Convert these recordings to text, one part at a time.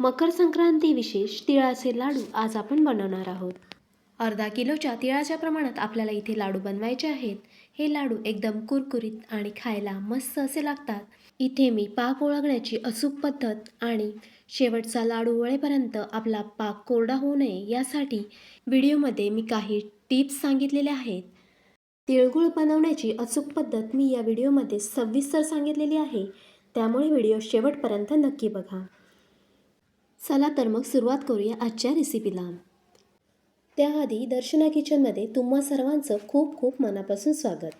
मकर संक्रांती विशेष तिळाचे लाडू आज आपण बनवणार आहोत. अर्धा किलोच्या तिळाच्या प्रमाणात आपल्याला इथे लाडू बनवायचे आहेत. हे लाडू एकदम कुरकुरीत आणि खायला मस्त असे लागतात. इथे मी पाक ओळखण्याची अचूक पद्धत आणि शेवटचा लाडू वळेपर्यंत आपला पाक कोरडा होऊ नये यासाठी व्हिडिओमध्ये मी काही टिप्स सांगितलेल्या आहेत. तिळगुळ बनवण्याची अचूक पद्धत मी या व्हिडिओमध्ये सविस्तर सांगितलेली आहे. त्यामुळे व्हिडिओ शेवटपर्यंत नक्की बघा. चला तर मग सुरुवात करूया आजच्या रेसिपीला त्याआधी दर्शना किचनमध्ये तुम्हा सर्वांचं खूप खूप मनापासून स्वागत.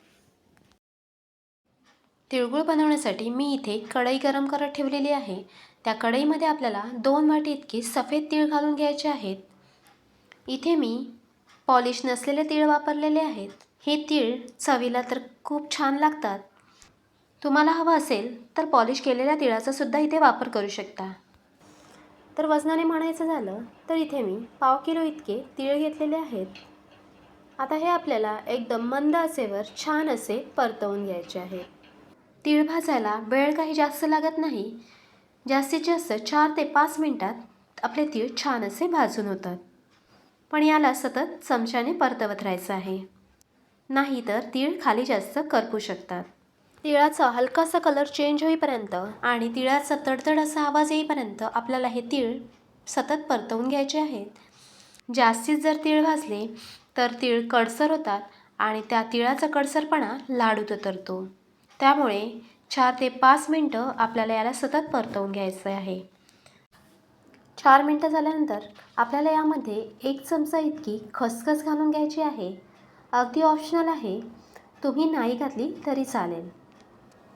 तिळगुळ बनवण्यासाठी मी इथे कढई गरम करत ठेवलेली आहे. त्या कढईमध्ये आपल्याला दोन वाटी इतके सफेद तीळ घालून घ्यायचे आहेत. इथे मी पॉलिश नसलेले तीळ वापरलेले आहेत. हे तीळ चवीला तर खूप छान लागतात. तुम्हाला हवं असेल तर पॉलिश केलेल्या तिळाचा सुद्धा इथे वापर करू शकता. तर वजनाने म्हणायचं झालं तर इथे मी पाव किलो इतके तीळ घेतलेले आहेत. आता हे आपल्याला एकदम मंद असेवर छान असे परतवून घ्यायचे आहे. तीळ भाजायला वेळ काही जास्त लागत नाही. जास्तीत जास्त चार ते पाच मिनटात आपले तीळ छान असे भाजून होतात. पण याला सतत चमच्याने परतवत राहायचं आहे. नाही तर तीळ खाली जास्त करपू शकतात. तिळाचा हलकासा कलर चेंज होईपर्यंत आणि तिळाचा तडतड असा आवाज येईपर्यंत आपल्याला हे तीळ सतत परतवून घ्यायचे आहेत. जास्तीत जर तीळ भाजले तर तीळ कडसर होतात आणि त्या तिळाचा कडसरपणा लाडूत उतरतो. त्यामुळे चार ते पाच मिनटं आपल्याला याला सतत परतवून घ्यायचं आहे. चार मिनटं झाल्यानंतर आपल्याला यामध्ये एक चमचा इतकी खसखस घालून घ्यायची आहे. अगदी ऑप्शनल आहे. तुम्ही नाही घातली तरी चालेल.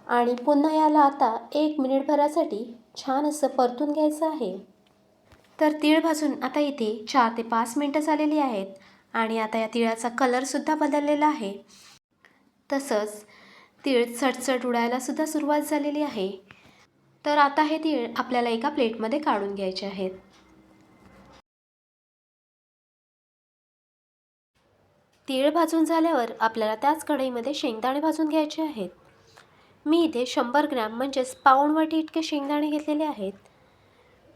आणि पुन्हा याला आता एक मिनिटभरासाठी छान असं परतून घ्यायचं आहे. तर तीळ भाजून आता इथे चार ते पाच मिनटं झालेली आहेत आणि आता या तिळाचा कलरसुद्धा बदललेला आहे. तसंच तीळ चटचट उडायलासुद्धा सुरुवात झालेली आहे. तर आता हे तीळ आपल्याला एका प्लेटमध्ये काढून घ्यायचे आहेत. तीळ भाजून झाल्यावर आपल्याला त्याच कढईमध्ये शेंगदाणे भाजून घ्यायचे आहेत. मी इथे शंभर ग्रॅम म्हणजेच पाऊणवाटी इतके शेंगदाणे घेतलेले आहेत.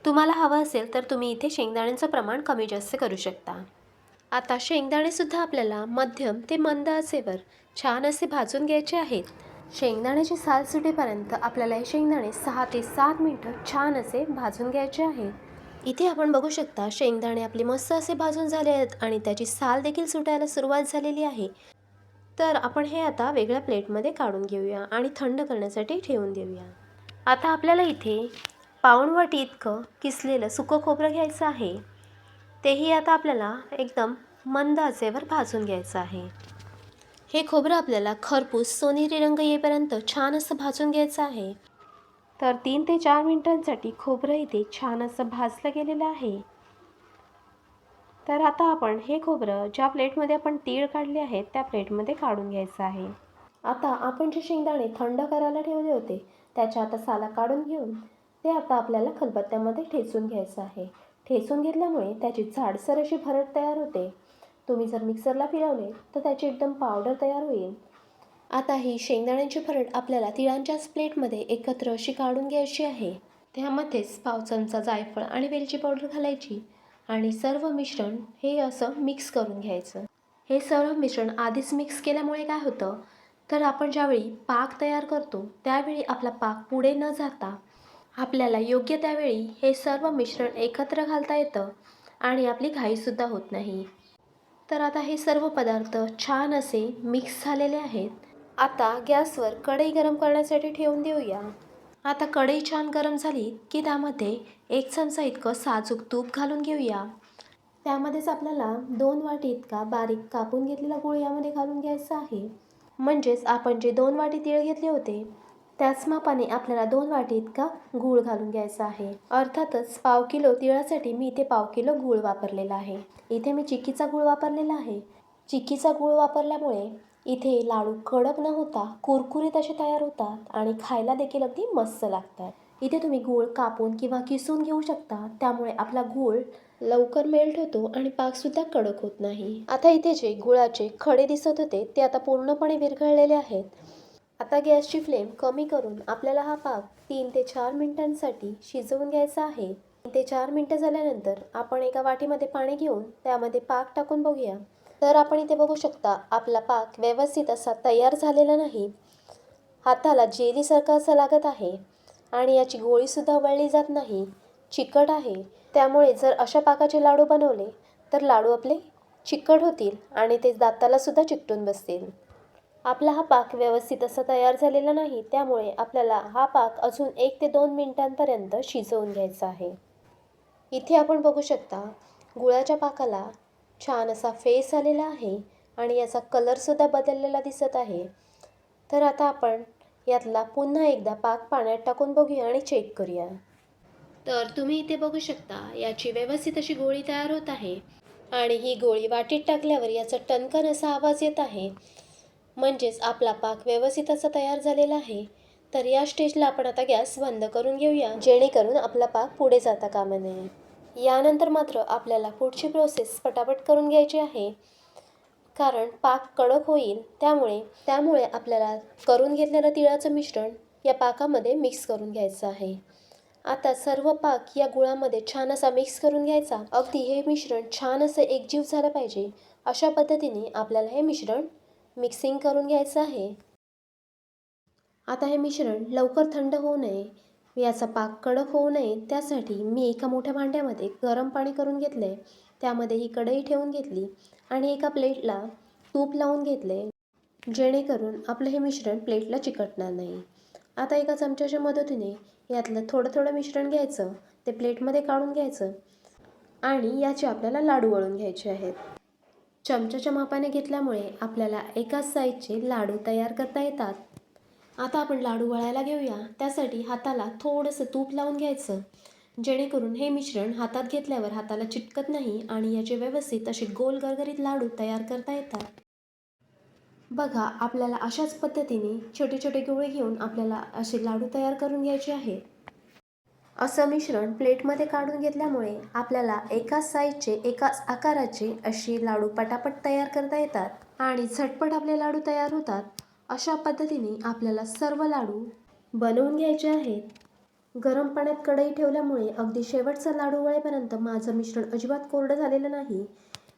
तुम्हाला हवं असेल तर तुम्ही इथे शेंगदाण्यांचं प्रमाण कमी जास्त करू शकता. आता शेंगदाणेसुद्धा आपल्याला मध्यम ते मंद आचेवर छान असे भाजून घ्यायचे आहेत. शेंगदाण्याची साल सुटेपर्यंत आपल्याला हे शेंगदाणे सहा ते सात मिनटं छान असे भाजून घ्यायचे आहे. इथे आपण बघू शकता शेंगदाणे आपले मस्त असे भाजून झाले आहेत आणि त्याची साल देखील सुटायला सुरुवात झालेली आहे. तर आपण हे आता वेगळ्या प्लेटमध्ये काढून घेऊया आणि थंड करण्यासाठी ठेवून देऊया. आता आपल्याला इथे पाऊणवाटी इतकं किसलेलं सुकं खोबरं घ्यायचं आहे. तेही आता आपल्याला एकदम मंद आचेवर भाजून घ्यायचं आहे. हे खोबरं आपल्याला खरपूस सोनेरी रंग येईपर्यंत छान असं भाजून घ्यायचं आहे. तर तीन ते चार मिनिटांसाठी खोबरं इथे छान असं भाजलं गेलेलं आहे. तर आता आपण हे खोबरं ज्या प्लेटमध्ये आपण तीळ काढले आहेत त्या प्लेटमध्ये काढून घ्यायचं आहे. आता आपण जे शेंगदाणे थंड करायला ठेवले होते त्याच्या आता साला काढून घेऊन ते आता आपल्याला खलबत्त्यामध्ये ठेचून घ्यायचं आहे. ठेचून घेतल्यामुळे त्याची जाडसर अशी भरट तयार होते. तुम्ही जर मिक्सरला फिरवले तर त्याची एकदम पावडर तयार होईल. आता ही शेंगदाण्यांची भरट आपल्याला तिळांच्याच प्लेटमध्ये एकत्र अशी काढून घ्यायची आहे. त्यामध्येच पाव चमचा जायफळ आणि वेलची पावडर घालायची. आणि सर्व मिश्रण हे असं मिक्स करून घ्यायचं. हे सर्व मिश्रण आधीच मिक्स केल्यामुळे काय होतं? तर आपण ज्यावेळी पाक तयार करतो त्यावेळी आपला पाक पुढे न जाता आपल्याला योग्य त्यावेळी हे सर्व मिश्रण एकत्र घालता येतं आणि आपली घाईसुद्धा होत नाही. तर आता हे सर्व पदार्थ छान असे मिक्स झालेले आहेत. आता गॅसवर कढई गरम करण्यासाठी ठेवून देऊया. आता कढई छान गरम झाली की त्यामध्ये एक चमचा इतकं साजूक तूप घालून घेऊया. त्यामध्येच आपल्याला दोन वाटी इतका बारीक कापून घेतलेला गुळ यामध्ये घालून घ्यायचा आहे. म्हणजेच आपण जे दोन वाटी तीळ घेतले होते त्याच मापाने आपल्याला दोन वाटी इतका गूळ घालून घ्यायचा आहे. अर्थातच पाव किलो तिळासाठी मी इथे पाव किलो गूळ वापरलेला आहे. इथे मी चिक्कीचा गूळ वापरलेला आहे. चिक्कीचा गूळ वापरल्यामुळे इथे लाडू कडक न होता कुरकुरीत असे तयार होतात आणि खायला देखील अगदी मस्त लागतात. इथे तुम्ही गूळ कापून किंवा किसून घेऊ शकता. त्यामुळे आपला गूळ लवकर मेल्ट होतो आणि पाकसुद्धा कडक होत नाही. आता इथे जे गुळाचे खडे दिसत होते ते आता पूर्णपणे विरघळलेले आहेत. आता गॅसची फ्लेम कमी करून आपल्याला हा पाक तीन ते चार मिनिटांसाठी शिजवून घ्यायचा आहे. तीन ते चार मिनटं झाल्यानंतर आपण एका वाटीमध्ये पाणी घेऊन त्यामध्ये पाक टाकून बघूया. तर आपण इथे बघू शकता आपला पाक व्यवस्थित असा तयार झालेला नाही. हाताला जेलीसारखं असं लागत आहे आणि याची गोळीसुद्धा वळली जात नाही. चिकट आहे. त्यामुळे जर अशा पाकाचे लाडू बनवले तर लाडू आपले चिकट होतील आणि ते दातालासुद्धा चिकटून बसतील. आपला हा पाक व्यवस्थित असा तयार झालेला नाही त्यामुळे आपल्याला हा पाक अजून एक ते दोन मिनिटांपर्यंत शिजवून घ्यायचा आहे. इथे आपण बघू शकता गुळाच्या पाकाला छान असा फेस आलेला आहे आणि याचा कलरसुद्धा बदललेला दिसत आहे. तर आता आपण यातला पुन्हा एकदा पाक पाण्यात टाकून बघूया आणि चेक करूया. तर तुम्ही इथे बघू शकता याची व्यवस्थित अशी गोळी तयार होत आहे. आणि ही गोळी वाटीत टाकल्यावर याचा टणकन असा आवाज येत आहे. म्हणजेच आपला पाक व्यवस्थित असा तयार झालेला आहे. तर या स्टेजला आपण आता गॅस बंद करून घेऊया जेणेकरून आपला पाक पुढे जाता कामा नये. यानंतर मात्र आपल्याला पुढची प्रोसेस पटापट करून घ्यायची आहे. कारण पाक कडक होईल त्यामुळे त्यामुळे आपल्याला करून घेतलेलं तिळाचं मिश्रण या पाकामध्ये मिक्स करून घ्यायचं आहे. आता सर्व पाक या गुळामध्ये छान असा मिक्स करून घ्यायचा. अगदी हे मिश्रण छान असं एकजीव झालं पाहिजे. अशा पद्धतीने आपल्याला हे मिश्रण मिक्सिंग करून घ्यायचं आहे. आता हे मिश्रण लवकर थंड होऊ नये. याचा पाक कडक होऊ नये त्यासाठी मी एका मोठ्या भांड्यामध्ये गरम पाणी करून घेतलं आहे त्यामध्ये ही कढई ठेवून घेतली आणि एका प्लेटला तूप लावून घेतले जेणेकरून आपलं हे मिश्रण प्लेटला चिकटणार नाही. आता एका चमच्याच्या मदतीने यातलं थोडं थोडं मिश्रण घ्यायचं ते प्लेटमध्ये काढून घ्यायचं आणि याचे आपल्याला लाडू वळून घ्यायचे आहेत. चमच्याच्या मापाने घेतल्यामुळे आपल्याला एकाच साईजचे लाडू तयार करता येतात. आता आपण लाडू वळायला घेऊया. त्यासाठी हाताला थोडंसं तूप लावून घ्यायचं. जेणेकरून हे मिश्रण हातात घेतल्यावर हाताला चिटकत नाही आणि याचे व्यवस्थित असे गोल गरगरीत लाडू तयार करता येतात. बघा आपल्याला अशाच पद्धतीने छोटे छोटे गोळे घेऊन आपल्याला असे लाडू तयार करून घ्यायचे आहे. असं मिश्रण प्लेटमध्ये काढून घेतल्यामुळे आपल्याला एकाच साईजचे एकाच आकाराचे असे लाडू पटापट तयार करता येतात आणि झटपट आपले लाडू तयार होतात. अशा पद्धतीने आपल्याला सर्व लाडू बनवून घ्यायचे आहेत. गरम पाण्यात कढई ठेवल्यामुळे अगदी शेवटचा लाडू वळेपर्यंत माझं मिश्रण अजिबात कोरडं झालेलं नाही.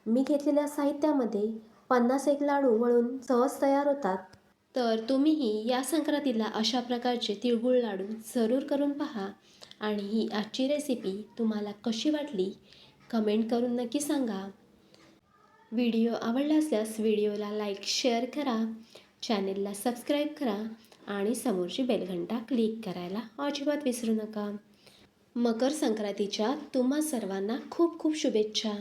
मी घेतलेल्या साहित्यामध्ये पन्नास एक लाडू वळून सहज तयार होतात. तर तुम्हीही या संक्रांतीला अशा प्रकारचे तिळगुळ लाडू जरूर करून पहा आणि ही आजची रेसिपी तुम्हाला कशी वाटली कमेंट करून नक्की सांगा. व्हिडिओ आवडला असल्यास व्हिडिओला लाईक शेअर करा. चॅनेलला सबस्क्राईब करा आणि समोरची बेलघंटा क्लिक करायला अजिबात विसरू नका. मकर संक्रांतीच्या तुम्हा सर्वांना खूप खूप शुभेच्छा.